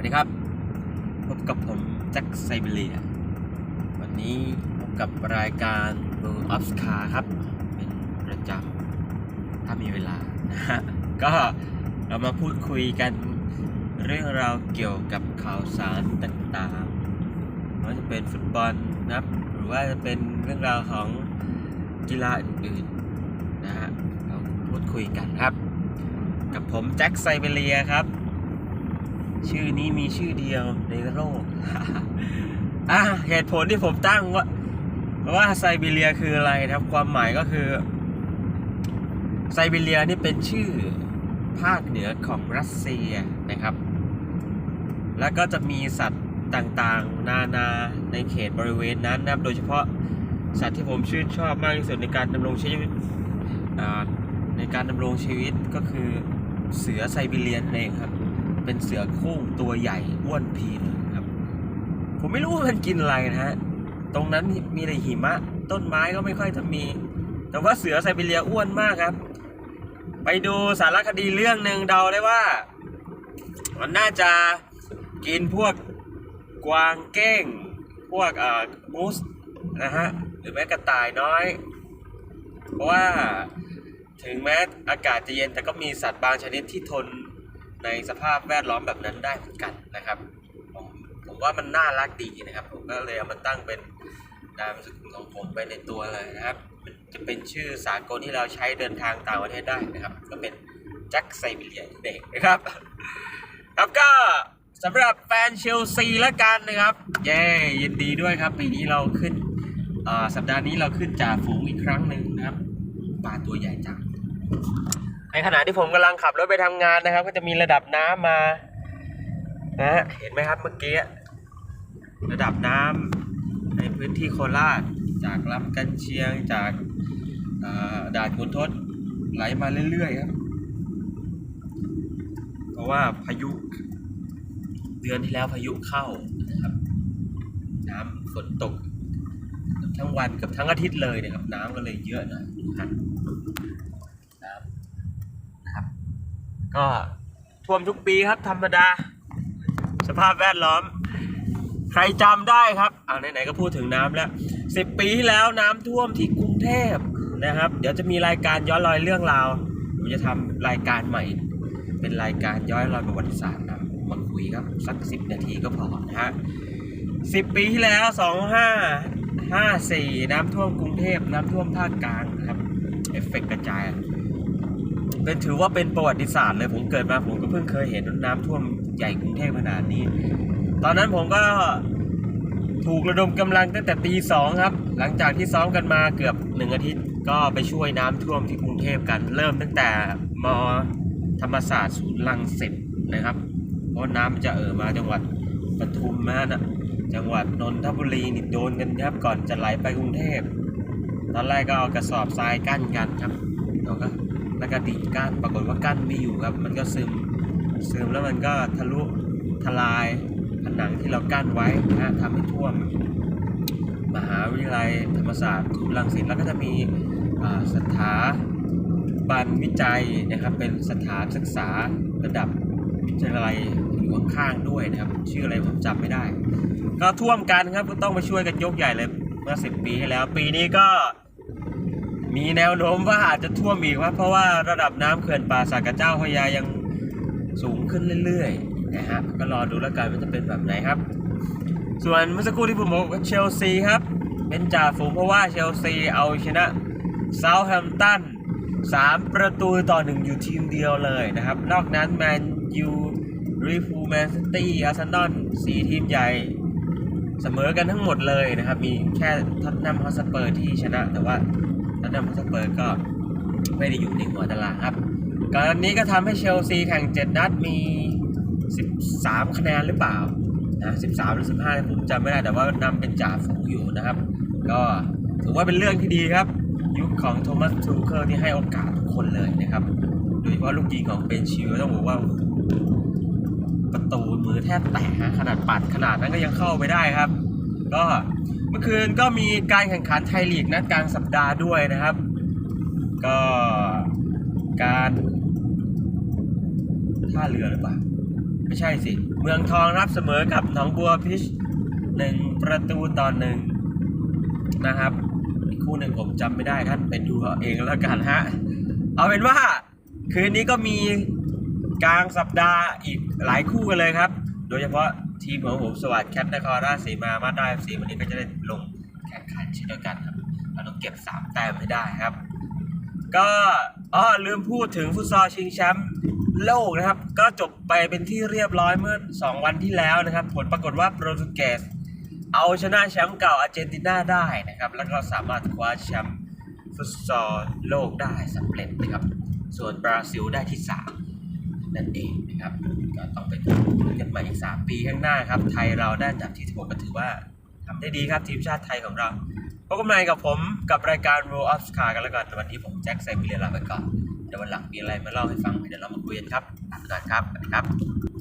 วัสดีครับ พบกับผมแจ็คไซเบเรีย วันนี้พบกับรายการ World of Car ครับ เป็นประจำถ้ามีเวลานะฮะ ก็เรามาพูดคุยกันเรื่องราวเกี่ยวกับข่าวสารต่างๆไม่ว่าจะเป็นฟุตบอลนะครับ หรือว่าจะเป็นเรื่องราวของกีฬาอื่นๆนะฮะ เราพูดคุยกันครับ กับผมแจ็คไซเบเรียครับ ชื่อนี้มีชื่อเดียวในโลกอะเหตุผลที่ผมตั้งว่าว่าไซบีเรียคืออะไรนะครับ ความหมายก็คือ ไซบีเรียนี่เป็นชื่อภาคเหนือของรัสเซียนะครับ แล้วก็จะมีสัตว์ต่างๆ นานาในเขตบริเวณนั้นนะครับ โดยเฉพาะสัตว์ที่ผมชื่นชอบมากที่สุดในการดำรงชีวิตในการดำรงชีวิตก็คือเสือไซบีเรียนเองครับ เป็นเสือโคร่งตัวใหญ่อ้วนพีนครับ ผมไม่รู้ว่ามันกินอะไรนะฮะ ตรงนั้นมีแต่หิมะ ต้นไม้ก็ไม่ค่อยจะมี แต่ว่าเสือไซบีเรียอ้วนมากครับ ไปดูสารคดีเรื่องหนึ่งเดาได้ว่า มันน่าจะกินพวกกวางเก้ง พวกเอ่อมูสนะฮะ หรือแม้กระต่ายน้อย เพราะว่าถึงแม้อากาศจะเย็นแต่ก็มีสัตว์บางชนิดที่ทน ในสภาพแวดล้อมแบบนั้นได้เหมือนกันนะครับ ผมผมว่ามันน่ารักดีนะครับ ผมก็เลยเอามาตั้งเป็นนามสกุลของผมไปในตัวเลยนะครับมันจะเป็นชื่อสากลที่เราใช้เดินทางต่างประเทศได้นะครับ ก็เป็นแจ็คไซบีเรียเด็กนะครับ ครับก็สำหรับแฟนเชลซีแล้วกันนะครับ เย้ยินดีด้วยครับปีนี้เราขึ้นอ่าสัปดาห์นี้เราขึ้นจ่าฝูงอีกครั้งหนึ่งนะครับปลาตัวใหญ่จัง ในขณะที่ผมกำลังขับรถไปทำงานนะครับ ก็จะมีระดับน้ำมา นะฮะเห็นไหมครับเมื่อกี้ระดับน้ำในพื้นที่โคราช จากลำกันเชียงจากด่านขุนทดไหลมาเรื่อยๆครับ เพราะว่าพายุ เดือนที่แล้วพายุเข้านะครับ น้ำฝนตก ทั้งวันเกับทั้งอาทิตย์เลยนะครับ น้ำก็เลยเยอะหน่อยนะครับน้ำนะครับ ก็ท่วมทุกปีครับธรรมดา สภาพแวดล้อม ใครจำได้ครับอ่าไหนๆก็พูดถึงน้ำแล้วสิบปีที่แล้วน้ำท่วมที่กรุงเทพนะครับ เดี๋ยวจะมีรายการย้อนรอยเรื่องราวผมจะทำรายการใหม่ เป็นรายการย้อนรอยประวัติศาสตร์ครับมาคุยครับสักสิบนาทีก็พอนะฮะสิบปีที่แล้วสองห้าห้าสี่น้ำท่วมกรุงเทพน้ำท่วมภาคกลางนะครับ เอฟเฟกต์กระจาย เป็นถือว่าเป็นประวัติศาสตร์เลยผมเกิดมาผมก็เพิ่งเคยเห็นน้ำท่วมใหญ่กรุงเทพขนาดนี้ ตอนนั้นผมก็ถูกระดมกำลังตั้งแต่ตีสองครับ หลังจากที่ซ้อมกันมาเกือบหนึ่งอาทิตย์ก็ไปช่วยน้ำท่วมที่กรุงเทพกัน เริ่มตั้งแต่มธรรมศาสตร์ศูนย์รังสิตนะครับ เพราะน้ำมันจะเอ่อมาจังหวัดปทุมนะนะจังหวัดนนทบุรีนี่โดนกันครับก่อนจะไหลไปกรุงเทพ ตอนแรกก็เอากระสอบทรายกั้นกันครับแล้วก็ แล้วก็ดิกั้นปรากฏว่ากั้นไม่อยู่ครับ มันก็ซึมซึมแล้วมันก็ทะลุทลายผนังที่เรากั้นไว้นะทำให้ท่วม มหาวิทยาลัยธรรมศาสตร์ศูนย์รังสิตแล้วก็จะมีสถาบันวิจัยนะครับ เป็นสถานศึกษาระดับวิทยาลัยอยู่ข้างๆด้วยนะครับ ชื่ออะไรผมจำไม่ได้ ก็ท่วมกันครับก็ต้องไปช่วยกันยกใหญ่เลยเมื่อสิบปีที่แล้ว ปีนี้ก็ มีแนวโน้มว่าอาจจะท่วมอีกว่าเพราะว่าระดับน้ำเขื่อนป่าสักกะเจ้าพระยายังสูงขึ้นเรื่อยๆนะฮะก็รอดูแล้วกันว่าจะเป็นแบบไหนครับ ส่วนเมื่อสักครู่ที่ผมบอกว่าเชลซีครับ เป็นจ่าฝูงเพราะว่าเชลซีเอาชนะเซาท์แฮมป์ตัน3ประตูต่อหนึ่งอยู่ทีมเดียวเลยนะครับ นอกนั้นแมนยูริฟูแมนซิตี้อาร์เซนอลสี่ทีมใหญ่ เสมอกันทั้งหมดเลยนะครับ มีแค่ท็อตแนมฮอสเปอร์ที่ชนะแต่ว่า ท็อตแนมฮอสเปอร์ก็ไม่ได้อยู่ในหัวตารางครับก่อนนี้ก็ทำให้เชลซีแข่ง 7 นัดมี 13 คะแนนหรือเปล่านะ13 หรือ 15 ผมจำไม่ได้แต่ว่านำเป็นจ่าฝูงอยู่นะครับ ก็ถือว่าเป็นเรื่องที่ดีครับ ยุคของโทมัสทูเคิลที่ให้โอกาสทุกคนเลยนะครับ โดยเฉพาะลูกยิงของเบนชิลต้องบอกว่าประตูมือแทบแตกขนาดปัดขนาดนั้นก็ยังเข้าไปได้ครับ ก็ เมื่อคืนก็มีการแข่งขันไทยลีกนัดกลางสัปดาห์ด้วยนะครับ ก็การท่าเรือหรือเปล่าไม่ใช่สิ เมืองทองรับเสมอกับหนองบัวพิชหนึ่งประตูต่อหนึ่งนะครับอีกคู่หนึ่งผมจำไม่ได้ท่านไปดูเอาเองแล้วกันฮะเอาเป็นว่าคืนนี้ก็มีกลางสัปดาห์อีกหลายคู่กันเลยครับ โดยเฉพาะ ทีมของผมสวัสดิ์แคทนครราชสีมามาได้สีวันนี้ก็จะได้ลงแข่งขันเช่นเดียวกันครับเราต้องเก็บ 3 แต้มให้ได้ครับ ก็อ๋อลืมพูดถึงฟุตซอลชิงแชมป์โลกนะครับ ก็จบไปเป็นที่เรียบร้อยเมื่อ 2 วันที่แล้วนะครับ ผลปรากฏว่าโปรตุเกสเอาชนะแชมป์เก่าอาร์เจนตินาได้นะครับ แล้วก็สามารถคว้าแชมป์ฟุตซอลโลกได้สำเร็จนะครับ ส่วนบราซิลได้ที่ 3 นั่นเองนะครับก็ต้องไปดูกันใหม่อีก 3 ปีข้างหน้าครับ ไทยเราได้อันดับที่6ก็ถือว่าทำได้ดีครับทีมชาติไทยของเราพบกันใหม่กับผมกับรายการ Roll of Scar กันแล้วกันวันนี้ผมแจ็คไซมิเลียลาไปก่อนเดี๋ยววันหลังมีอะไรมาเล่าให้ฟังเดี๋ยวเรามาคุยกันครับลาไปก่อนครับสวัสดีครับ